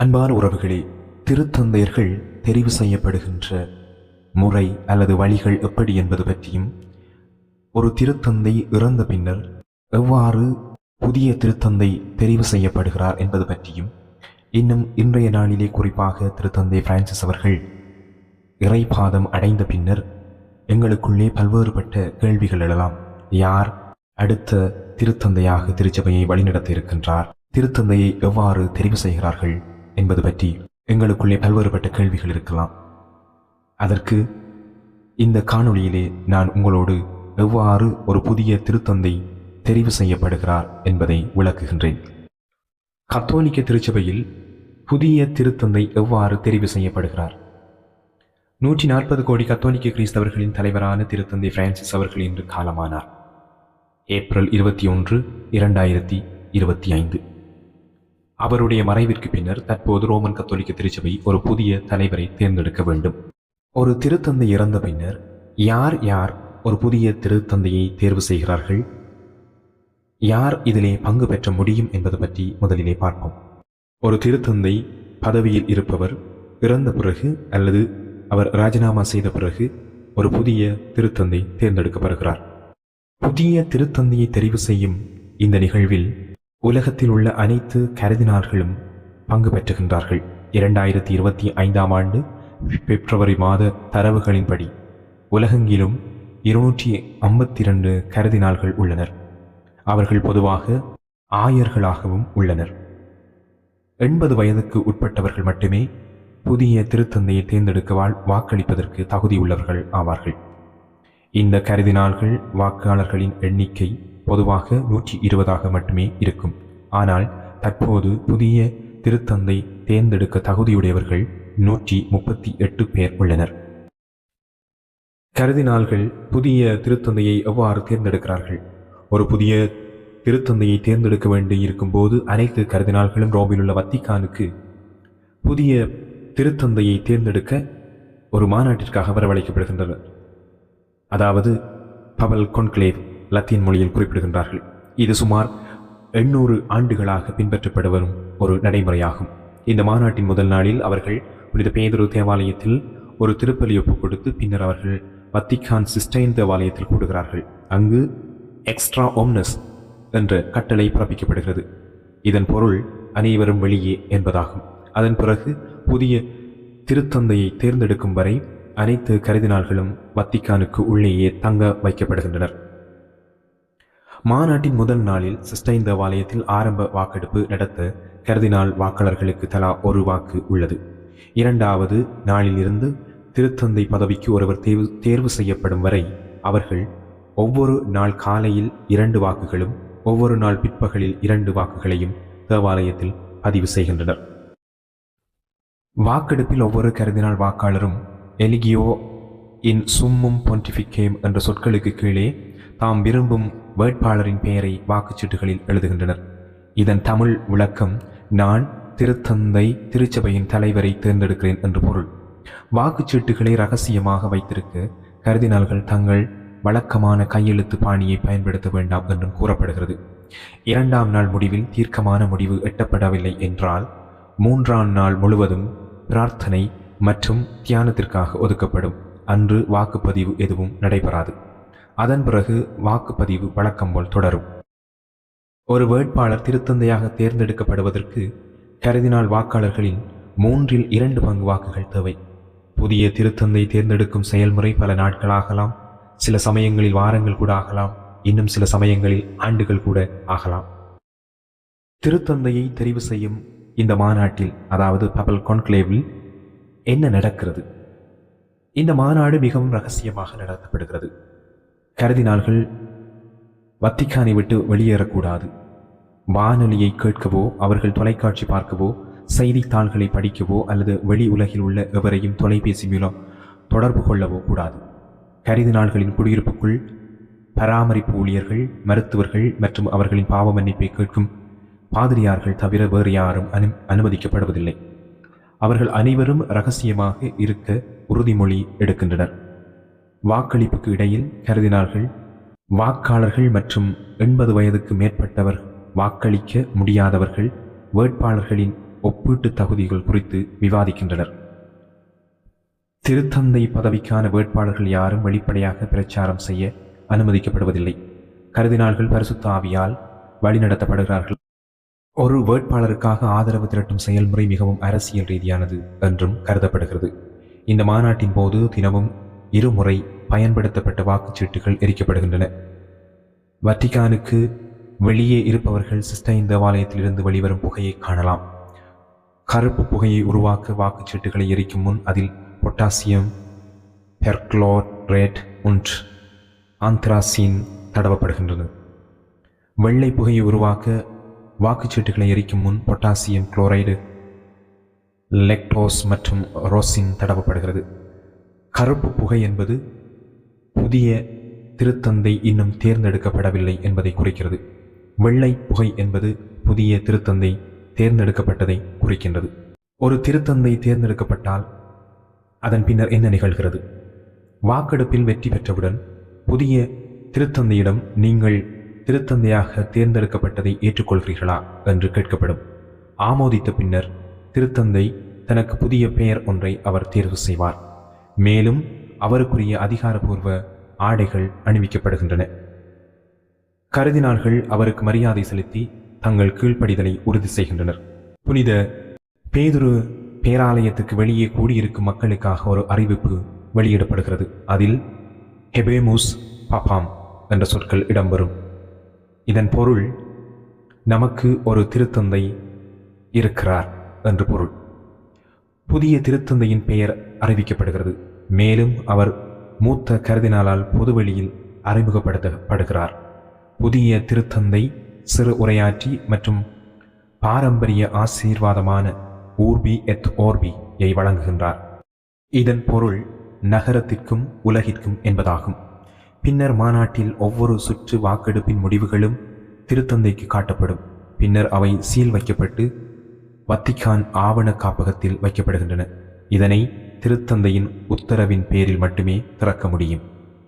அன்பான உறவுகளே திருத்தந்தையர்கள் தெரிவு செய்யப்படுகின்ற முறை அல்லது வழிகள் எப்படி என்பது பற்றியும் ஒரு திருத்தந்தை இறந்த பின்னர் எவ்வாறு புதிய திருத்தந்தை தெரிவு செய்யப்படுகிறார் என்பது பற்றியும் இன்னும் இன்றைய நாளிலே குறிப்பாக திருத்தந்தை பிரான்சிஸ் அவர்கள் இறைபாதம் அடைந்த பின்னர் எங்களுக்குள்ளே பல்வேறுபட்ட கேள்விகள் எழலாம். யார் அடுத்த திருத்தந்தையாக திருச்சபையை வழிநடத்த இருக்கின்றார் திருத்தந்தையை எவ்வாறு தெரிவு செய்கிறார்கள்? என்பது பற்றி எங்களுக்குள்ளே பல்வேறுபட்ட கேள்விகள் இருக்கலாம். அதற்கு இந்த காணொளியிலே நான் உங்களோடு எவ்வாறு ஒரு புதிய திருத்தந்தை தெரிவு செய்யப்படுகிறார் என்பதை விளக்குகின்றேன். கத்தோலிக்க திருச்சபையில் புதிய திருத்தந்தை எவ்வாறு தெரிவு செய்யப்படுகிறார்? நூற்றி நாற்பது கோடி கத்தோலிக்க கிறிஸ்தவர்களின் தலைவரான திருத்தந்தை பிரான்சிஸ் அவர்கள் இன்று காலமானார். ஏப்ரல் இருபத்தி ஒன்று இரண்டாயிரத்தி இருபத்தி ஐந்து. அவருடைய மறைவிற்கு பின்னர் தற்போது ரோமன் கத்தோலிக்க திருச்சபை ஒரு புதிய தலைவரை தேர்ந்தெடுக்க வேண்டும். ஒரு திருத்தந்தை இறந்த பின்னர் யார் யார் ஒரு புதிய திருத்தந்தையை தேர்வு செய்கிறார்கள்? யார் இதிலே பங்கு பெற்ற முடியும் என்பது பற்றி முதலிலே பார்ப்போம். ஒரு திருத்தந்தை பதவியில் இருப்பவர் இறந்த பிறகு அல்லது அவர் ராஜினாமா செய்த பிறகு ஒரு புதிய திருத்தந்தை தேர்ந்தெடுக்கப்படுகிறார். புதிய திருத்தந்தையை தெரிவு செய்யும் இந்த நிகழ்வில் உலகத்தில் உள்ள அனைத்து கருதினார்களும் பங்கு பெற்றுகின்றார்கள். இரண்டாயிரத்தி இருபத்தி ஐந்தாம் ஆண்டு பிப்ரவரி மாத தரவுகளின்படி உலகெங்கிலும் இருநூற்றி ஐம்பத்தி இரண்டு கருதினால்கள் உள்ளனர். அவர்கள் பொதுவாக ஆயர்களாகவும் உள்ளனர். எண்பது வயதுக்கு உட்பட்டவர்கள் மட்டுமே புதிய திருத்தந்தையை தேர்ந்தெடுக்கவால் வாக்களிப்பதற்கு தகுதியுள்ளவர்கள் ஆவார்கள். இந்த கருதினால்கள் வாக்காளர்களின் எண்ணிக்கை பொதுவாக நூற்றி இருபதாக மட்டுமே இருக்கும். ஆனால் தற்போது புதிய திருத்தந்தை தேர்ந்தெடுக்க தகுதியுடையவர்கள் நூற்றி முப்பத்தி எட்டு பேர் உள்ளனர். கருதினாள்கள் புதிய திருத்தந்தையை எவ்வாறு தேர்ந்தெடுக்கிறார்கள்? ஒரு புதிய திருத்தந்தையை தேர்ந்தெடுக்க வேண்டி இருக்கும்போது அனைத்து கருதினாள்களும் ரோமில் உள்ள வத்திக்கானுக்கு புதிய திருத்தந்தையை தேர்ந்தெடுக்க ஒரு மாநாட்டிற்காக வரவழைக்கப்படுகின்றனர். அதாவது பவல் கொன்க்ளேவ். லத்தீன் மொழியில் குறிப்பிடுகின்றார்கள். இது சுமார் எண்ணூறு ஆண்டுகளாக பின்பற்றப்பட வரும் ஒரு நடைமுறையாகும். இந்த மாநாட்டின் முதல் நாளில் அவர்கள் புனித பேதுரு தேவாலயத்தில் ஒரு திருப்பலி ஒப்பு கொடுத்து பின்னர் அவர்கள் வத்திகான் சிஸ்டைன் தேவாலயத்தில் கூடுகிறார்கள். அங்கு எக்ஸ்ட்ரா ஓம்னஸ் என்ற கட்டளை பிறப்பிக்கப்படுகிறது. இதன் பொருள் அனைவரும் வெளியே என்பதாகும். அதன் பிறகு புதிய திருத்தந்தையை தேர்ந்தெடுக்கும் வரை அனைத்து கருதினாள்களும் வத்திகானுக்கு உள்ளேயே தங்க வைக்கப்படுகின்றனர். மாநாட்டின் முதல் நாளில் சிஸ்டைன் தேவாலயத்தில் ஆரம்ப வாக்கெடுப்பு நடத்த கருதினால் வாக்காளர்களுக்கு தலா ஒரு வாக்கு உள்ளது. இரண்டாவது நாளில் இருந்து திருத்தந்தை பதவிக்கு ஒருவர் தேர்வு தேர்வு செய்யப்படும் வரை அவர்கள் ஒவ்வொரு நாள் காலையில் இரண்டு வாக்குகளும் ஒவ்வொரு நாள் பிற்பகலில் இரண்டு வாக்குகளையும் தேவாலயத்தில் பதிவு செய்கின்றனர். வாக்கெடுப்பில் ஒவ்வொரு கருதினால் வாக்காளரும் எலிகியோ இன் சும்மும் பொன்டிஃபிகேம் என்ற சொற்களுக்கு கீழே தாம் விரும்பும் வேட்பாளரின் பெயரை வாக்குச்சீட்டுகளில் எழுதுகின்றனர். இதன் தமிழ் விளக்கம் நான் திருத்தந்தை திருச்சபையின் தலைவரை தேர்ந்தெடுக்கிறேன் என்று பொருள். வாக்குச்சீட்டுகளை ரகசியமாக வைத்திருக்க கருதினால்கள் தங்கள் வழக்கமான கையெழுத்து பாணியை பயன்படுத்த வேண்டாம் என்றும் கூறப்படுகிறது. இரண்டாம் நாள் முடிவில் தீர்க்கமான முடிவு எட்டப்படவில்லை என்றால் மூன்றாம் நாள் முழுவதும் பிரார்த்தனை மற்றும் தியானத்திற்காக ஒதுக்கப்படும். அன்று வாக்குப்பதிவு எதுவும் நடைபெறாது. அதன் பிறகு வாக்குப்பதிவு வழக்கம் போல் தொடரும். ஒரு வேட்பாளர் திருத்தந்தையாக தேர்ந்தெடுக்கப்படுவதற்கு கருதினால் வாக்காளர்களின் மூன்றில் இரண்டு பங்கு வாக்குகள் தேவை. புதிய திருத்தந்தை தேர்ந்தெடுக்கும் செயல்முறை பல நாட்களாகலாம் சில சமயங்களில் வாரங்கள் கூட ஆகலாம். இன்னும் சில சமயங்களில் ஆண்டுகள் கூட ஆகலாம். திருத்தந்தையை தெரிவு செய்யும் இந்த மாநாட்டில் அதாவது பபல் கான்க்ளேவில் என்ன நடக்கிறது? இந்த மாநாடு மிகவும் ரகசியமாக நடத்தப்படுகிறது. கருதினார்கள் வத்திக்கானை விட்டு வெளியேறக்கூடாது. வானொலியை கேட்கவோ அவர்கள் தொலைக்காட்சி பார்க்கவோ செய்தித்தாள்களை படிக்கவோ அல்லது வெளி உலகில் உள்ள எவரையும் தொலைபேசி மூலம் தொடர்பு கொள்ளவோ கூடாது. கருதினாள்களின் குடியிருப்புக்குள் பராமரிப்பு ஊழியர்கள் மருத்துவர்கள் மற்றும் அவர்களின் பாவ மன்னிப்பை கேட்கும் பாதிரியார்கள் தவிர வேறு யாரும் அனு அனுமதிக்கப்படுவதில்லை. அவர்கள் அனைவரும் ரகசியமாக இருக்க உறுதிமொழி எடுக்கின்றனர். வாக்களிப்புக்கு இடையில் கருதினார்கள். வாக்காளர்கள் மற்றும் எண்பது வயதுக்கு மேற்பட்டவர் வாக்களிக்க முடியாதவர்கள் வேட்பாளர்களின் ஒப்பீட்டு தகுதிகள் குறித்து விவாதிக்கின்றனர். திருத்தந்தை பதவிக்கான வேட்பாளர்கள் யாரும் வெளிப்படையாக பிரச்சாரம் செய்ய அனுமதிக்கப்படுவதில்லை. கருதினார்கள் பரிசுத்த ஆவியால் வழிநடத்தப்படுகிறார்கள். ஒரு வேட்பாளருக்காக ஆதரவு திரட்டும் செயல்முறை மிகவும் அரசியல் ரீதியானது என்றும் கருதப்படுகிறது. இந்த மாநாட்டின் போது தினமும் இருமுறை பயன்படுத்தப்பட்ட வாக்குச்சீட்டுகள் எரிக்கப்படுகின்றன. வத்திக்கானுக்கு வெளியே இருப்பவர்கள் சிஸ்டைன் தேவாலயத்திலிருந்து வெளிவரும் புகையை காணலாம். கருப்பு புகையை உருவாக்க வாக்குச்சீட்டுகளை எரிக்கும் முன் அதில் பொட்டாசியம் பெர்க்ளோரேட் உண்ட் ஆந்த்ராசின் தடவப்படுகின்றன வெள்ளை புகையை உருவாக்க வாக்குச்சீட்டுகளை எரிக்கும் முன் பொட்டாசியம் குளோரைடு லெக்டோஸ் மற்றும் ரோசின் தடவப்படுகிறது. கருப்பு புகை என்பது புதிய திருத்தந்தை இன்னும் தேர்ந்தெடுக்கப்படவில்லை என்பதை குறிக்கிறது. வெள்ளை புகை என்பது புதிய திருத்தந்தை தேர்ந்தெடுக்கப்பட்டதை குறிக்கின்றது. ஒரு திருத்தந்தை தேர்ந்தெடுக்கப்பட்டால் அதன் பின்னர் என்ன நிகழ்கிறது? வாக்கெடுப்பில் வெற்றி பெற்றவுடன் புதிய திருத்தந்தையிடம் நீங்கள் திருத்தந்தையாக தேர்ந்தெடுக்கப்பட்டதை ஏற்றுக்கொள்கிறீர்களா என்று கேட்கப்படும். ஆமோதித்த பின்னர் திருத்தந்தை தனக்கு புதிய பெயர் ஒன்றை அவர் தேர்வு செய்வார். மேலும் அவருக்குரிய அதிகாரபூர்வ ஆடைகள் அணிவிக்கப்படுகின்றன. கருதினார்கள் அவருக்கு மரியாதை செலுத்தி தங்கள் கீழ்ப்படிதலை உறுதி செய்கின்றனர். புனித பேதுரு பேராலயத்துக்கு வெளியே கூடியிருக்கும் மக்களுக்காக ஒரு அறிவிப்பு வெளியிடப்படுகிறது. அதில் ஹெபேமுஸ் பபாம் என்ற சொற்கள் இடம்பெறும். இதன் பொருள் நமக்கு ஒரு திருத்தந்தை இருக்கிறார் என்று பொருள். புதிய திருத்தந்தையின் பெயர் அறிவிக்கப்படுகிறது. மேலும் அவர் மூத்த கருதினாலால் பொதுவெளியில் அறிமுகப்படுத்தப்படுகிறார். புதிய திருத்தந்தை சிறு உரையாற்றி மற்றும் பாரம்பரிய ஆசீர்வாதமான ஊர்பி எத் ஓர்பியை வழங்குகின்றார். இதன் பொருள் நகரத்திற்கும் உலகிற்கும் என்பதாகும். பின்னர் மாநாட்டில் ஒவ்வொரு சுற்று வாக்கெடுப்பின் முடிவுகளும் திருத்தந்தைக்கு காட்டப்படும். பின்னர் அவை சீல் வைக்கப்பட்டு வத்திக்கான் ஆவண காப்பகத்தில் வைக்கப்படுகின்றன. இதனை திருத்தந்தையின் உத்தரவின் பேரில் மட்டுமே திறக்க முடியும்.